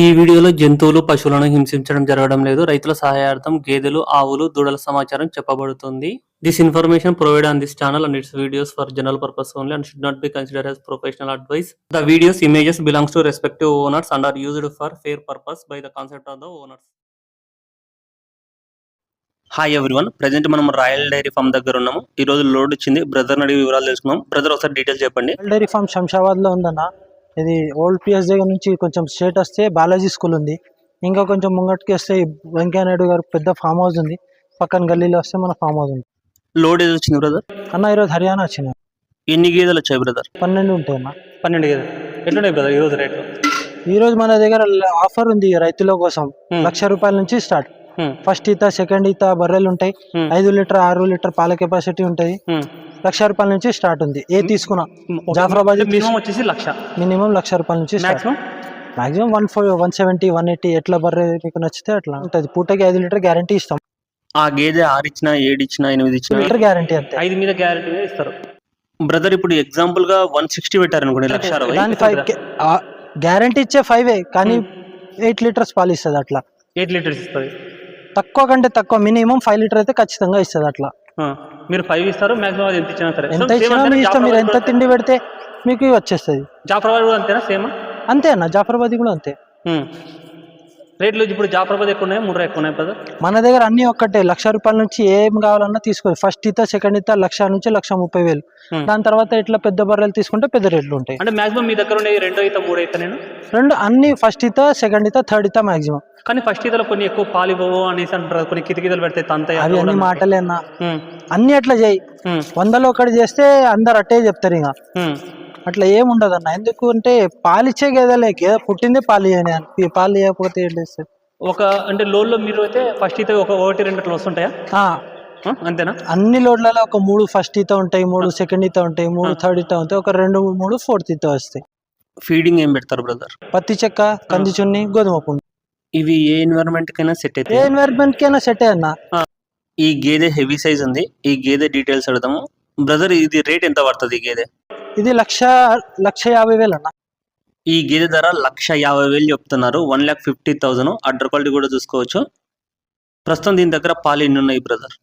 ఈ వీడియోలో జంతువులు పశువులను హింసించడం జరగడం లేదు. రైతుల సహాయార్థం గేదెలు ఆవులు దూడల సమాచారం చెప్పబడుతుంది. This information provide on this channel and it's videos for general purpose only and should not be consider as professional advice the videos images belongs to respective owners and are used for fair purpose by the concept of the owners hi everyone present మనం royal dairy farm దగ్గర ఉన్నాము. ఈ రోజు load వచ్చింది. Brother అడిగి వివరాలు తెలుసుకున్నాం brother ఒకసారి డీటెయిల్స్ చెప్పండి. డైరీ ఫామ్ శంషాబాద్లో ఉందన్న. ఇది ఓల్డ్ పిఎస్ దగ్గర నుంచి కొంచెం స్టేట్ వస్తే బాలాజీ స్కూల్ ఉంది. ఇంకా కొంచెం ముంగటికి వస్తే ఈ వెంకయ్య నాయుడు గారు పెద్ద ఫామ్ హౌస్ ఉంది. పక్కన గల్లీలో వస్తే మన ఫామ్ హౌస్ ఉంది. లోడ్ ఏది వచ్చింది బ్రదర్? అన్న ఈరోజు హర్యానా వచ్చింది. ఎన్ని గేదెలు వచ్చాయి బ్రదర్? పన్నెండు ఉంటాయి అన్న. పన్నెండు గేదెలు. ఎట్లున్నాయి బ్రదర్ ఈ రోజు రేటు? ఈ రోజు మన దగ్గర ఆఫర్ ఉంది రైతుల కోసం. లక్ష రూపాయల నుంచి స్టార్ట్. ఫస్ట్ ఈత సెకండ్ ఈత బర్రెలు ఉంటాయి. ఐదు లీటర్ ఆరు లీటర్ పాల కెపాసిటీ ఉంటుంది లక్ష రూపాయల నుంచి స్టార్ట్ ఉంది. ఏ తీసుకున్నా. జాఫరాబాద్ మినిమం వచ్చేసి లక్ష. మినిమం లక్ష రూపాయల నుంచి start maximum one four one seventy one eighty ఎట్లా బర్రె మీకు నచ్చితే అట్లా ఉంటుంది. పూటకి ఐదు లీటర్ గ్యారంటీ ఇస్తాం. ఆ గేదె ఆరు ఇచ్చినా ఏడు ఇచ్చినా ఎనిమిది ఇచ్చినా? లీటర్ గ్యారంటీ అంతే. ఐదు మీద గ్యారెంటీ ఇస్తారు. బ్రదర్ ఇప్పుడు ఎగ్జాంపుల్గా వన్ సిక్స్టీ పెట్టారు అనుకోండి లక్ష అరవై. గ్యారంటీ ఇచ్చే ఫైవ్ కానీ ఎయిట్ లీటర్స్ పాలు ఇస్తుంది అట్లా. ఎయిట్ లీటర్స్ ఇస్తుంది. తక్కువ కంటే తక్కువ మినిమం ఫైవ్ లీటర్ అయితే ఖచ్చితంగా ఇస్తుంది అట్లా. మీరు ఫైవ్ ఇస్తారు మాక్సిమం ఎంత ఇచ్చినా సరే. ఎంత ఇచ్చినా మీ ఇష్టం మీరు ఎంత తిండి పెడితే మీకు వచ్చేస్తుంది. జాఫరాబాద్ కూడా అంతేనా? సేమ్ అంతే అన్న జాఫరాబాద్ కూడా అంతే. రేట్లు ఇప్పుడు జాఫరాబాద్ ఎక్కువ ఉన్నాయి మూడు ఎక్కువ ఉన్నాయి బ్రదర్? మన దగ్గర అన్ని ఒక్కటే. లక్ష రూపాయల నుంచి ఏం కావాలన్నా తీసుకోవాలి ఫస్ట్ ఇత సెకండ్ ఇత లక్ష నుంచి లక్ష ముప్పై వేలు. దాని తర్వాత ఇట్లా పెద్ద బర్రెలు తీసుకుంటే పెద్ద రేట్లు ఉంటాయి. అంటే మాక్సిమం మీ దగ్గర ఉండే రెండో అయితే మూడో అయితే నేను? రెండు అన్ని ఫస్ట్ ఇత సెకండ్ ఇత థర్డ్ ఇత మాక్సిమం కానీ ఫస్ట్ ఇతలో కొన్ని ఎక్కువ పాలు ఇవ్వవు అనేసి అంటారు కొన్ని కితకితలు పెడితే తంతాయి అవి అన్ని మాటలే అన్న. అన్ని అట్లా చేయి. వందలో ఒకటి చేస్తే అందరు అట్టే చెప్తారు ఇక. అట్లా ఏం ఉండదు అన్న ఎందుకు అంటే పాలిచ్చే గేదెలే గేదె పుట్టిందే పాలు అని పాలు ఇవ్వకపోతే ఏం చేస్తారు ఒక అంటే లోన్లో మీరు అయితే ఫస్ట్ అయితే ఒక ఒకటి రెండు అట్లా వస్తుంటాయా? అంతేనా? అన్ని లోడ్లలో ఒక మూడు ఫస్ట్ ఈత ఉంటాయి మూడు సెకండ్ ఈత ఉంటాయి మూడు థర్డ్ ఈత ఉంటాయి ఒక రెండు మూడు ఫోర్త్ ఈత వస్తాయి. ఫీడింగ్ ఏం పెడతారు బ్రదర్? పత్తి చెక్క కంది చున్ని గోధుమ పుండు. ఇవి ఏ ఎన్విరాన్మెంట్ కైనా సెట్ ఏ అయితే ఎన్వైర్న్మెంట్ కైనా సెట్ అన్న. ఈ గేదె హెవీ సైజ్ ఉంది. ఈ గేదె డీటెయిల్స్ అడుగుదాము. బ్రదర్ ఇది రేట్ ఎంత పడుతుంది ఈ గేదె? ఇది లక్ష లక్ష యాభై వేలు అన్న. ఈ గేదె ధర లక్ష యాభై వేలు చెప్తున్నారు. One lakh fifty thousand. Udder quality కూడా చూసుకోవచ్చు. ప్రస్తుతం దీని దగ్గర పాలు ఎన్ని ఉన్నాయి బ్రదర్?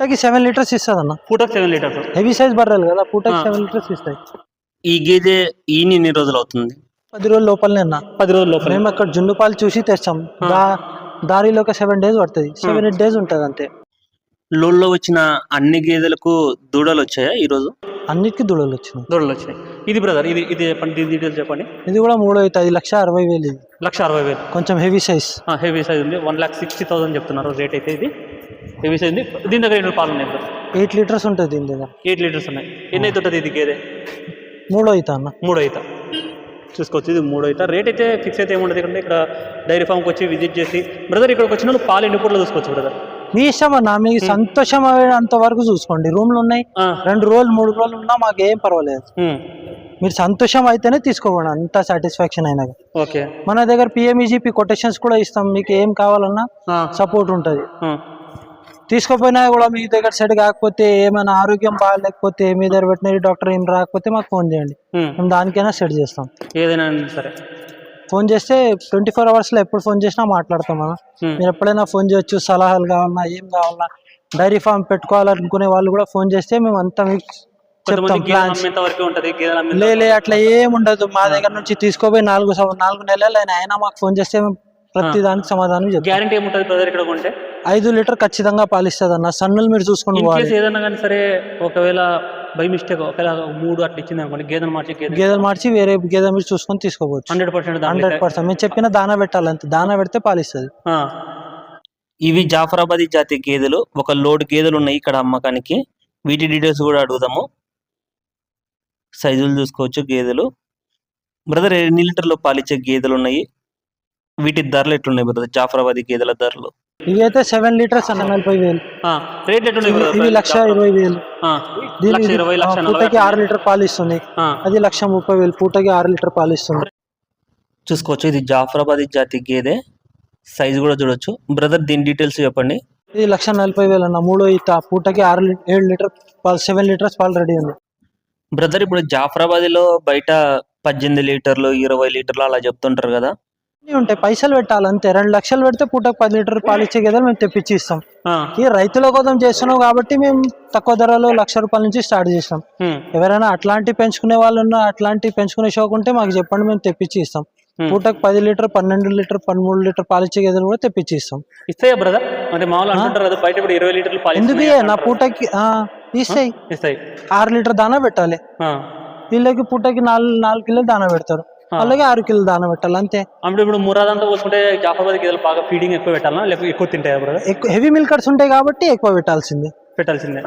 పూటకి సెవెన్ లీటర్స్ ఇస్తుంది అన్న పూటకు సెవెన్ లీటర్స్. హెవీ సైజ్ బర్రెలు కదా పూటకి. సెవెన్ లీటర్స్ ఇస్తాయి. ఈ గేదె ఈని ఎన్ని రోజులు అవుతుంది? పది రోజుల లోపలనే అన్న. పది రోజుల లోపల. మేము అక్కడ జున్ను పాలు చూసి. దా దారిలో ఒక సెవెన్ డేస్ పడుతుంది. సెవెన్ ఎయిట్ డేస్ ఉంటుంది అంతే. లోన్లో వచ్చిన అన్ని గేదెలకు దూడలు వచ్చాయా ఈ రోజు అన్నిటికీ దూడలు వచ్చినాయి. దూడలు వచ్చినాయి. ఇది బ్రదర్ ఇది ఇది చెప్పండి దీని డీటెయిల్స్ చెప్పండి. ఇది కూడా మూడు అవుతుంది లక్ష అరవై వేలు ఇది. లక్ష అరవై వేలు. కొంచెం హెవీ సైజ్ హెవీ సైజ్ ఉంది. వన్ ల్యాక్ సిక్స్టీ థౌసండ్ చెప్తున్నారు రేట్ అయితే ఇది. హెవీ సైజ్ ఉంది. దీని దగ్గర ఎన్ని పాలు ఉన్నాయి బ్రదర్ ఎయిట్ లీటర్స్ ఉంటుంది దీని దగ్గర. ఎయిట్ లీటర్స్ ఉన్నాయి. ఎన్ని అయితే ఉంటుంది ఇది గేదె? మూడో అవుతా అన్న. మూడు అవుతా చూసుకోవచ్చు ఇది మూడు అవుతా రేట్ అయితే ఫిక్స్ అయితే ఏముండదు ఇక్కడ. ఇక్కడ డైరీ ఫామ్కి వచ్చి విజిట్ చేసి. బ్రదర్ ఇక్కడికి వచ్చిన పాలు ఎన్ని పూటలు చూసుకోవచ్చు బ్రదర్ మీ ఇష్టం అన్న మీకు సంతోషం అంత వరకు చూసుకోండి. రూమ్లు ఉన్నాయి. రెండు రోజులు మూడు రోజులు ఉన్నా మాకు ఏం పర్వాలేదు మీరు సంతోషం అయితేనే తీసుకోకండి. అంత సాటిస్ఫాక్షన్ అయినాక ఓకే. మన దగ్గర పిఎంఈజీపీ కొటేషన్స్ కూడా ఇస్తాం. మీకు ఏం కావాలన్నా సపోర్ట్ ఉంటుంది. తీసుకోపోయినా కూడా మీ దగ్గర సెట్ కాకపోతే ఏమైనా ఆరోగ్యం బాగాలేకపోతే మీ దగ్గర వెటనరీ డాక్టర్ ఏం రాకపోతే మాకు ఫోన్ చేయండి. మేము దానికైనా సెట్ చేస్తాం. ఏదైనా సరే. ఫోన్ చేస్తే ట్వంటీ ఫోర్ అవర్స్లో ఎప్పుడు ఫోన్ చేసినా మాట్లాడతాం Hmm. మీరు ఎప్పుడైనా ఫోన్ చేయొచ్చు సలహాలు కావాలన్నా ఏం కావాలన్నా డైరీ ఫామ్ పెట్టుకోవాలనుకునే వాళ్ళు కూడా ఫోన్ చేస్తే మేము అంతా మీకు చెప్తాం ప్లాన్స్. లేలే అట్లా ఏం ఉండదు. మా దగ్గర నుంచి తీసుకోపోయి నాలుగు నాలుగు నెలలు అయినా అయినా మాకు ఫోన్ చేస్తే మేము ప్రతి దానికి సమాధానం గ్యారంటీ ఏముంటుంది బ్రదర్ ఇక్కడ కొంటే? ఐదు లీటర్ ఖచ్చితంగా పాలిస్తుంది అన్న సన్నులు మీరు చూసుకొని ఇన్ కేసు ఏదైనా కానీ సరే ఒకవేళ బై మిస్టేక్ ఒకవేళ మూడు అట్లా ఇచ్చింది అనుకోండి గేదెను మార్చి గేదె గేదెలు మార్చి వేరే గేదె మీరు చూసుకొని తీసుకోవచ్చు. హండ్రెడ్ పర్సెంట్ హండ్రెడ్ పర్సెంట్ మేము చెప్పిన దానా పెట్టాలి అంతే. దానా పెడితే పాలిస్తుంది. ఇవి జాఫరాబాదీ జాతి గేదెలు. ఒక లోడ్ గేదెలు ఉన్నాయి ఇక్కడ అమ్మకానికి. వీటి డీటెయిల్స్ కూడా అడుగుదాము. సైజులు చూసుకోవచ్చు గేదెలు. బ్రదర్ ఎన్ని లీటర్లు పాలిచ్చే గేదెలు ఉన్నాయి? వీటి ధరలు ఎట్లున్నాయి బ్రదర్? జాఫరాబాదీ గేదెల ధరలు? ఇవి అయితే సెవెన్ లీటర్స్ అన్న నలభై వేలు. రేట్ ఇవి- లక్ష ఇరవై వేలు. పూటకి ఆరు లీటర్ పాలు ఇస్తుంది. అది లక్ష ముప్పై వేలు. పూటకి ఆరు లీటర్ పాలు ఇస్తుంది. చూసుకోవచ్చు ఇది జాఫరాబాదీ జాతి గేదె సైజు కూడా చూడొచ్చు. బ్రదర్ దీని డీటెయిల్స్ చెప్పండి. ఇది లక్ష నలభై వేలు అన్న మూడో ఈత. పూటకి ఆరు లీ- ఏడు లీటర్ పాలు సెవెన్ లీటర్స్ పాలు రెడీ ఉంది. బ్రదర్ ఇప్పుడు జాఫరాబాదీలో బయట పద్దెనిమిది లీటర్లు ఇరవై లీటర్లు అలా చెప్తుంటారు కదా. ఉంటాయి. పైసలు పెట్టాలి అంతే. రెండు లక్షలు పెడితే పూటకు పది లీటర్ పాలు ఇచ్చే గేదెలు మేము తెప్పించి ఇస్తాం. ఈ రైతుల కోసం చేస్తున్నాం కాబట్టి మేము తక్కువ ధరలో లక్ష రూపాయల నుంచి స్టార్ట్ చేస్తాం. ఎవరైనా అట్లాంటి పెంచుకునే వాళ్ళు ఉన్నా అట్లాంటి పెంచుకునే షోక్ ఉంటే మాకు చెప్పండి మేము తెప్పించి ఇస్తాం. పూటకు పది లీటర్ పన్నెండు లీటర్ పదమూడు లీటర్ పాలు ఇచ్చే గేదెలు కూడా తెప్పించి ఇస్తాం. ఇస్తాయా బ్రదర్ అంటే మామూలు బయట ఇరవై లీటర్లు పాలు ఎందుకు? నా. పూటకి ఇస్తాయి. ఇస్తాయి. ఆరు లీటర్ దానా పెట్టాలి. వీళ్ళకి పూటకి నాలుగు నాలుగు కిలోలు దానా పెడతారు. అలాగే ఆరు కిలోలు దానా పెట్టాలి అంతే. అంటే ఇప్పుడు మురాదంతా పోసుకుంటే జాఫరాబాద్ గేదెలు బాగా ఫీడింగ్ ఎక్కువ పెట్టాలా? లేకపోతే ఎక్కువ తింటాయా బ్రదర్ ఎక్కువ హెవీ మిల్కర్స్ ఉంటాయి కాబట్టి ఎక్కువ పెట్టాల్సిందే. పెట్టాల్సిందే.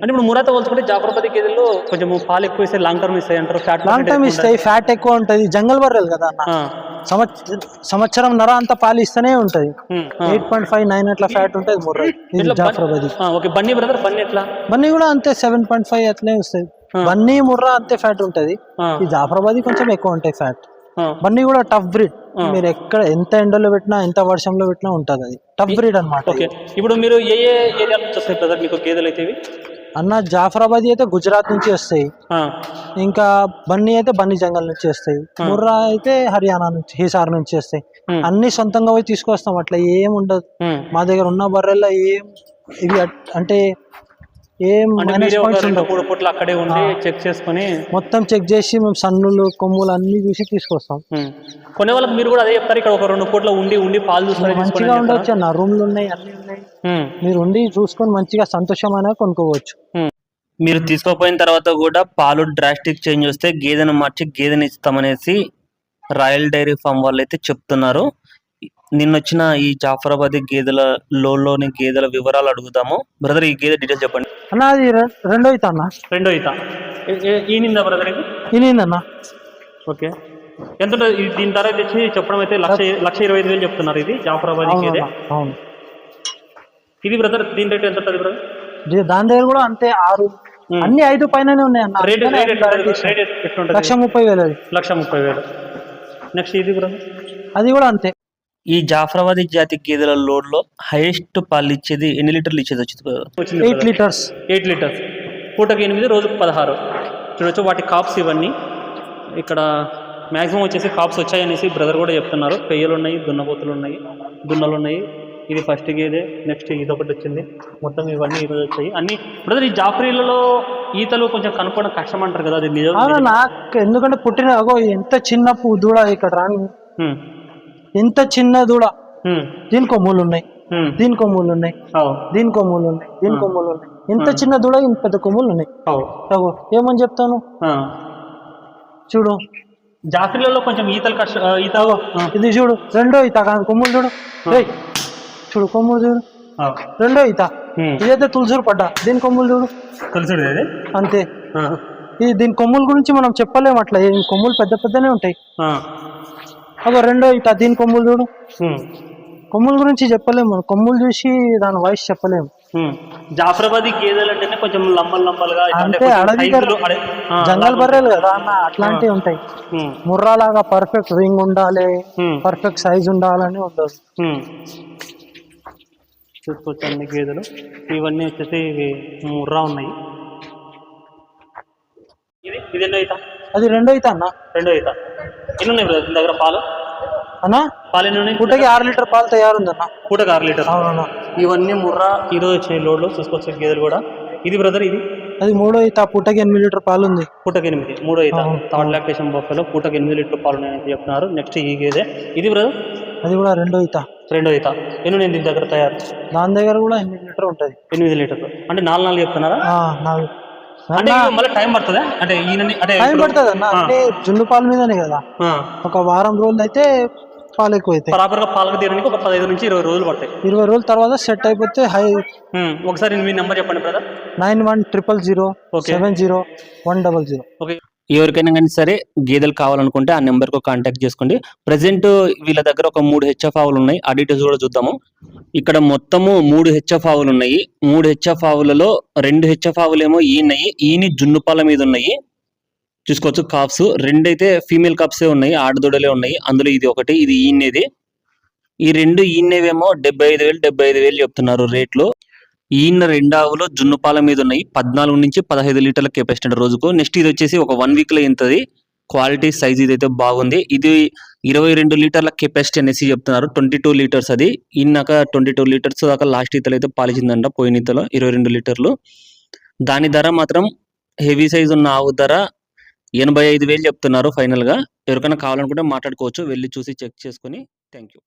అంటే ఇప్పుడు మురాత పోల్చుకుంటే జాఫరాబాద్ గేదెలు కొంచెం పాలు ఎక్కువ ఇస్తాయి లాంగ్ టర్మ్ ఇస్తాయి అంటారు ఫ్యాట్ లాంగ్ టైం ఇస్తాయి ఫ్యాట్ ఎక్కువ ఉంటది జంగల్ బర్రెలు కదా సంవత్సరం నర అంత పాలు ఇస్తూనే ఉంటది. ఎయిట్ పాయింట్ ఫైవ్ నైన్ అట్లా ఫ్యాట్ ఉంటుంది జాఫరాబాద్ ఓకే. బన్నీ బ్రదర్ బన్నీ ఎట్లా? బన్నీ కూడా అంతే సెవెన్ పాయింట్ ఫైవ్ అట్లే వస్తాయి. బన్నీ ముర్రా అంతే ఫ్యాట్ ఉంటది. ఈ జాఫరాబాద్ కొంచెం ఎక్కువ ఉంటాయి ఫ్యాట్ బన్నీ కూడా టఫ్ బ్రీడ్ మీరు ఎక్కడ ఎంత ఎండలో పెట్టినా ఎంత వర్షంలో పెట్టినా ఉంటది అది. టఫ్ బ్రీడ్ అన్నమాట ఓకే. ఇప్పుడు మీరు ఏ ఏ ఏరియా నుంచి వస్తాయి బ్రదర్ మీకు గేదెలు అయితే అన్న జాఫరాబాద్ అయితే గుజరాత్ నుంచి వస్తాయి. ఇంకా బన్నీ అయితే బన్నీ జంగల్ నుంచి వస్తాయి. ముర్రా అయితే హర్యానా నుంచి హిసార్ నుంచి వస్తాయి. అన్ని సొంతంగా పోయి తీసుకొస్తాం. అట్లా ఏం ఉండదు. మా దగ్గర ఉన్న బర్రెల్లో ఏం ఇవి అంటే ఏం మూడు పూట్లు అక్కడే ఉండి చెక్ చేసుకొని మొత్తం చెక్ చేసి మేము సన్నులు కొమ్ములు అన్ని చూసి తీసుకొస్తాం. ఉమ్. కొనే వాళ్ళకి మీరు కూడా అదే చెప్తారు ఇక్కడ ఒక రెండు పూట్ల ఉండి ఉండి పాలు చూసుకొని మంచిగా ఉండొచ్చు నా రూమ్లు ఉన్నాయి అన్ని ఉన్నాయి. మీరు ఉండి చూసుకొని మంచిగా సంతోషమైన కొనుక్కోవచ్చు. మీరు తీసుకోపోయిన తర్వాత కూడా పాలు డ్రాస్టిక్ చేంజ్ వస్తే గేదెను మార్చి గేదెని ఇస్తామనేసి రాయల్ డైరీ ఫామ్ వాళ్ళు అయితే చెప్తున్నారు. నిన్న వచ్చిన ఈ జాఫరాబాద్ గేదెల లోలోని గేదెల వివరాలు అడుగుదాము. బ్రదర్ ఈ గేదె డీటెయిల్స్ చెప్పండి. అన్న అది రెండో ఇత అన్న. రెండో ఈత ఈనిందా బ్రదర్ ఇది? ఓకే. ఎంత దీని ధర తెచ్చి చెప్పడం అయితే లక్ష లక్ష ఇరవై ఐదు వేలు చెప్తున్నారు ఇది జాఫరాబాద్ అవును. ఇది బ్రదర్ దీని రేట్ ఎంత ఉంటుంది బ్రదర్ దాని దగ్గర కూడా అంతే ఆరు అన్ని ఐదు పైననే ఉన్నాయి అన్న. రేట్ లక్ష ముప్పై వేలు అది. లక్ష ముప్పై వేలు. నెక్స్ట్ ఇది బ్రదర్ అది కూడా అంతే. ఈ జాఫరాబాద్ జాతి గేదెల లోడ్లో హైయెస్ట్ పాలు ఇచ్చేది ఎన్ని లీటర్లు ఇచ్చేది వచ్చింది ఎయిట్ లీటర్స్ ఎయిట్ లీటర్స్ పూటకి ఎనిమిది రోజుకు పదహారు. చూడొచ్చు వాటి కాప్స్ ఇవన్నీ. ఇక్కడ మ్యాక్సిమం వచ్చేసి కాప్స్ వచ్చాయనేసి బ్రదర్ కూడా చెప్తున్నారు. పెయ్యలు ఉన్నాయి దున్నపోతులు ఉన్నాయి దున్నలు ఉన్నాయి ఇది ఫస్ట్ గేదె నెక్స్ట్ ఇది ఒకటి వచ్చింది. మొత్తం ఇవన్నీ ఈరోజు వచ్చాయి. అన్ని బ్రదర్ ఈ జాఫరీలలో ఈతలు కొంచెం కనుక్కోవడం కష్టం అంటారు కదా అది నిజం? నాకు ఎందుకంటే పుట్టిన అగో ఎంత చిన్న దూడ ఇక్కడ రాని ఎంత చిన్న దూడ. దీని కొమ్ములు ఉన్నాయి. దీని కొమ్ములు ఉన్నాయి దీని కొమ్ములు ఉన్నాయి దీని కొమ్ములు ఉన్నాయి ఇంత చిన్న దూడ ఇంత పెద్ద కొమ్ములు ఉన్నాయి ఏమని చెప్తాను. చూడు. జాఫరీలలో కొంచెం ఈతలు కష్ట. ఇది చూడు. రెండో ఈత కాదు కొమ్ములు చూడు. చూడు కొమ్ములు చూడు. రెండో ఈత. ఇదైతే తులసూరు పడ్డా. దీని కొమ్ములు చూడు. తెలుసుడు ఇది అంతే. ఈ దీని కొమ్ముల గురించి మనం చెప్పలేము అట్లా. కొమ్ములు పెద్ద పెద్దనే ఉంటాయి. అగో రెండో ఈత దీని కొమ్ములు చూడు. కొమ్ముల గురించి చెప్పలేము కొమ్ములు చూసి దాని వయసు చెప్పలేము. జాఫరాబాదీ గేదెలు అంటేనే కొంచెం లంబలు లంబలుగా ఇట్లా అంటే అడవి జంగల్ బర్రెలు కదా అన్న అట్లాంటివి ఉంటాయి. హ్మ్. ముర్రా లాగా పర్ఫెక్ట్ రింగ్ ఉండాలి. పర్ఫెక్ట్ సైజ్ ఉండాలని ఉండదు. చూసుకోవచ్చు అన్ని గేదెలు. ఇవన్నీ వచ్చేసి ముర్రా ఉన్నాయి. ఇది ఇది ఎన్నో అది రెండో ఈత అన్న. రెండో ఈత. ఎన్ని ఉన్నాయి బ్రదర్ దగ్గర పాలు? అన్న పాలు ఎన్ని ఉన్నాయి పుట్టకి ఆరు లీటర్ పాలు తయారుందన్న. పూటకు ఆరు లీటర్ అవునన్నా. ఇవన్నీ ముర్రా. ఈరోజు వచ్చిన లోడ్లు చూసుకోవచ్చు గేదెలు కూడా. ఇది బ్రదర్ ఇది? అది మూడో ఈత పుట్టకి ఎనిమిది లీటర్ పాలు ఉంది పూటకి ఎనిమిది మూడో ఈత. థర్డ్ లాక్టేషన్ బొఫెలో పూటకి ఎనిమిది లీటర్ పాలు ఉన్నాయని చెప్తున్నారు నెక్స్ట్ ఈ గేదె. ఇది బ్రదర్? అది కూడా రెండో ఈత. రెండో ఈత. ఎన్ని నేను దీని దగ్గర తయారు? దాని దగ్గర కూడా ఎనిమిది లీటర్ ఉంటుంది. ఎనిమిది లీటర్లు. అంటే నాలుగు నాలుగు చెప్తున్నారా? ఆ, నాలుగు. అంటే ఇవి మళ్ళీ టైం పడుతుందా? అంటే ఈయన అంటే టైం ఇప్పుడు- పడుతుంది అన్న అంటే జున్ను పాల మీదనే కదా. ఒక వారం రోజులు అయితే పాలు ఎక్కువ అవుతాయి ప్రాపర్గా పాలకు తీయడానికి ఒక పదహైదు నుంచి ఇరవై రోజులు పడతాయి. ఇరవై రోజుల తర్వాత సెట్ అయిపోతే హై ఒకసారి మీ నెంబర్ చెప్పండి brother nine one triple zero. Seven zero one double zero. Okay. ఎవరికైనా కానీ సరే గేదెలు కావాలనుకుంటే ఆ నెంబర్కు కాంటాక్ట్ చేసుకోండి. ప్రజెంట్ వీళ్ళ దగ్గర ఒక మూడు హెచ్ఎఫ్ ఆవులు ఉన్నాయి. ఆ డీటెయిల్స్ కూడా చూద్దాము. ఇక్కడ మొత్తము మూడు హెచ్ఎఫ్ ఆవులు ఉన్నాయి. మూడు హెచ్ఎఫ్ ఆవులలో రెండు హెచ్ఎఫ్ ఆవులు ఏమో ఈనాయి ఈని జున్నుపాల మీద ఉన్నాయి. చూసుకోవచ్చు కాప్స్ రెండైతే ఫీమేల్ కాప్సే ఉన్నాయి. ఆడదూడలే ఉన్నాయి. అందులో ఇది ఒకటి ఇది ఈనేది ఈ రెండు ఈనేవేమో డెబ్బై ఐదు వేలు డెబ్బై ఐదు వేలు చెప్తున్నారు రేట్లు. ఈయన రెండు ఆవులో జున్నుపాల మీద ఉన్నాయి. పద్నాలుగు నుంచి పదహైదు లీటర్ల కెపాసిటీ రోజుకు. నెక్స్ట్ ఇది వచ్చేసి ఒక వన్ వీక్లో ఇంతది క్వాలిటీ సైజ్ ఇదైతే బాగుంది. ఇది ఇరవై రెండు లీటర్ల కెపాసిటీ అనేసి చెప్తున్నారు. ట్వంటీ టూ లీటర్స్ అది. ఇన్నాక ట్వంటీ టూ లీటర్స్ దాకా లాస్ట్ ఈతలు అయితే పాలిచిందంట పోయిన ఈతలో ఇరవై రెండు లీటర్లు. దాని ధర మాత్రం హెవీ సైజ్ ఉన్న ఆవు ధర ఎనభై ఐదు వేలు చెప్తున్నారు ఫైనల్గా. ఎవరికైనా కావాలనుకుంటే మాట్లాడుకోవచ్చు. వెళ్ళి చూసి చెక్ చేసుకొని. Thank you